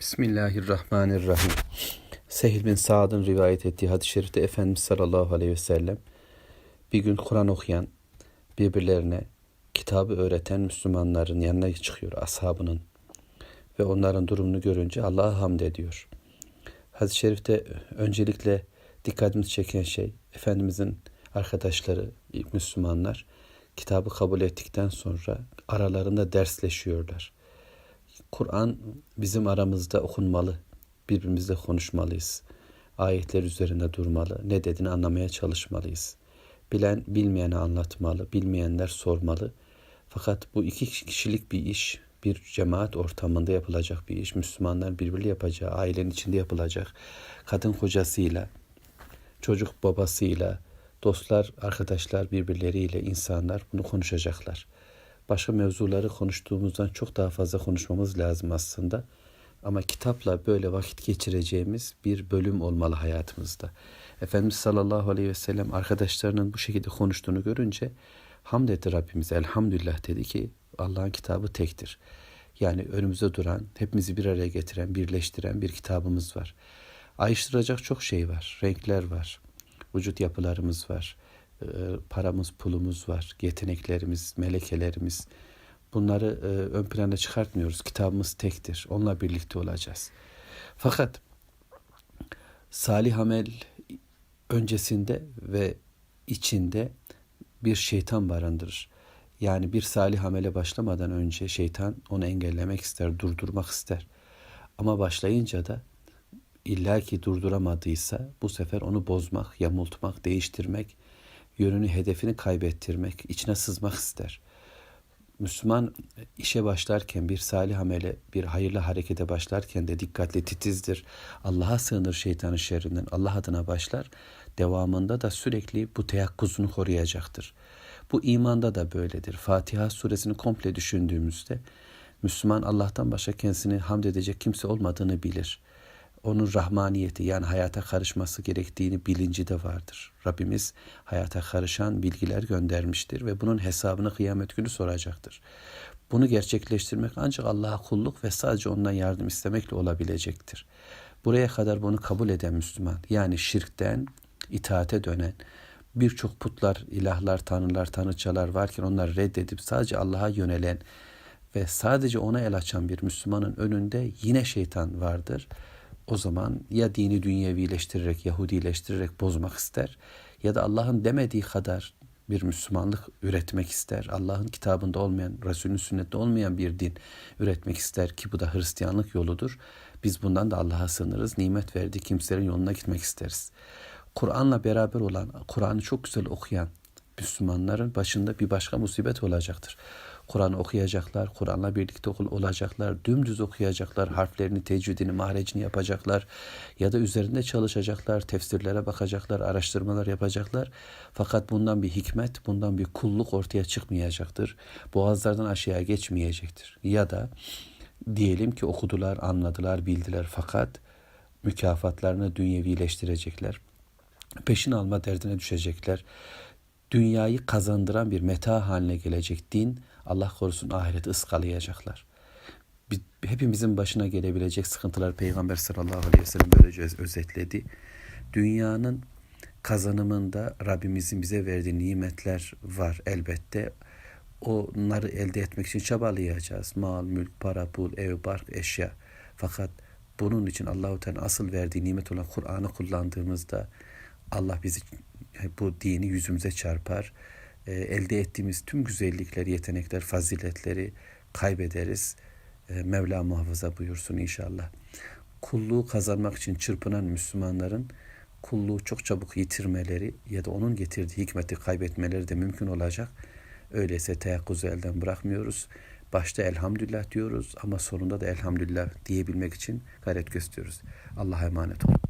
Bismillahirrahmanirrahim. Sehil bin Sa'd'ın rivayet ettiği hadis-i şerifte Efendimiz sallallahu aleyhi ve sellem bir gün Kur'an okuyan birbirlerine kitabı öğreten Müslümanların yanına çıkıyor ashabının ve onların durumunu görünce Allah'a hamd ediyor. Hadis-i şerifte öncelikle dikkatimizi çeken şey Efendimizin arkadaşları Müslümanlar kitabı kabul ettikten sonra aralarında dersleşiyorlar. Kur'an bizim aramızda okunmalı. Birbirimizle konuşmalıyız. Ayetler üzerinde durmalı. Ne dediğini anlamaya çalışmalıyız. Bilen bilmeyene anlatmalı. Bilmeyenler sormalı. Fakat bu iki kişilik bir iş, bir cemaat ortamında yapılacak bir iş. Müslümanlar birbiriyle yapacağı, ailenin içinde yapılacak. Kadın kocasıyla, çocuk babasıyla, dostlar, arkadaşlar birbirleriyle insanlar bunu konuşacaklar başka mevzuları konuştuğumuzdan çok daha fazla konuşmamız lazım aslında. Ama kitapla böyle vakit geçireceğimiz bir bölüm olmalı hayatımızda. Efendimiz sallallahu aleyhi ve sellem arkadaşlarının bu şekilde konuştuğunu görünce hamd etti Rabbimize elhamdülillah dedi ki Allah'ın kitabı tektir. Yani önümüzde duran, hepimizi bir araya getiren, birleştiren bir kitabımız var. Ayrıştıracak çok şey var, renkler var, vücut yapılarımız var, e, paramız, pulumuz var, yeteneklerimiz, melekelerimiz. Bunları e, ön plana çıkartmıyoruz. Kitabımız tektir. Onunla birlikte olacağız. Fakat salih amel öncesinde ve içinde bir şeytan barındırır. Yani bir salih amele başlamadan önce şeytan onu engellemek ister, durdurmak ister. Ama başlayınca da illa ki durduramadıysa bu sefer onu bozmak, yamultmak, değiştirmek, yönünü, hedefini kaybettirmek, içine sızmak ister. Müslüman işe başlarken, bir salih amele, bir hayırlı harekete başlarken de dikkatli, titizdir. Allah'a sığınır şeytanın şerrinden, Allah adına başlar. Devamında da sürekli bu teyakkuzunu koruyacaktır. Bu imanda da böyledir. Fatiha suresini komple düşündüğümüzde Müslüman Allah'tan başka kendisini hamd edecek kimse olmadığını bilir onun rahmaniyeti yani hayata karışması gerektiğini bilinci de vardır. Rabbimiz hayata karışan bilgiler göndermiştir ve bunun hesabını kıyamet günü soracaktır. Bunu gerçekleştirmek ancak Allah'a kulluk ve sadece ondan yardım istemekle olabilecektir. Buraya kadar bunu kabul eden Müslüman yani şirkten itaate dönen birçok putlar, ilahlar, tanrılar, tanrıçalar varken onları reddedip sadece Allah'a yönelen ve sadece ona el açan bir Müslümanın önünde yine şeytan vardır o zaman ya dini dünyevileştirerek, Yahudileştirerek bozmak ister ya da Allah'ın demediği kadar bir Müslümanlık üretmek ister. Allah'ın kitabında olmayan, Resulünün sünnette olmayan bir din üretmek ister ki bu da Hristiyanlık yoludur. Biz bundan da Allah'a sığınırız. Nimet verdiği kimselerin yoluna gitmek isteriz. Kur'an'la beraber olan, Kur'an'ı çok güzel okuyan Müslümanların başında bir başka musibet olacaktır. Kur'an okuyacaklar, Kur'an'la birlikte olacaklar, dümdüz okuyacaklar, harflerini, tecvidini, mahrecini yapacaklar ya da üzerinde çalışacaklar, tefsirlere bakacaklar, araştırmalar yapacaklar. Fakat bundan bir hikmet, bundan bir kulluk ortaya çıkmayacaktır. Boğazlardan aşağıya geçmeyecektir. Ya da diyelim ki okudular, anladılar, bildiler fakat mükafatlarını dünyevileştirecekler. Peşin alma derdine düşecekler dünyayı kazandıran bir meta haline gelecek din Allah korusun ahireti ıskalayacaklar. Hepimizin başına gelebilecek sıkıntılar Peygamber sallallahu aleyhi ve sellem böylece özetledi. Dünyanın kazanımında Rabbimizin bize verdiği nimetler var elbette. Onları elde etmek için çabalayacağız. Mal, mülk, para, pul, ev, bark, eşya. Fakat bunun için Allahu Teala asıl verdiği nimet olan Kur'an'ı kullandığımızda Allah bizi bu dini yüzümüze çarpar. E, elde ettiğimiz tüm güzellikleri, yetenekler, faziletleri kaybederiz. E, Mevla muhafaza buyursun inşallah. Kulluğu kazanmak için çırpınan Müslümanların kulluğu çok çabuk yitirmeleri ya da onun getirdiği hikmeti kaybetmeleri de mümkün olacak. Öyleyse teyakkuzu elden bırakmıyoruz. Başta elhamdülillah diyoruz ama sonunda da elhamdülillah diyebilmek için gayret gösteriyoruz. Allah'a emanet olun.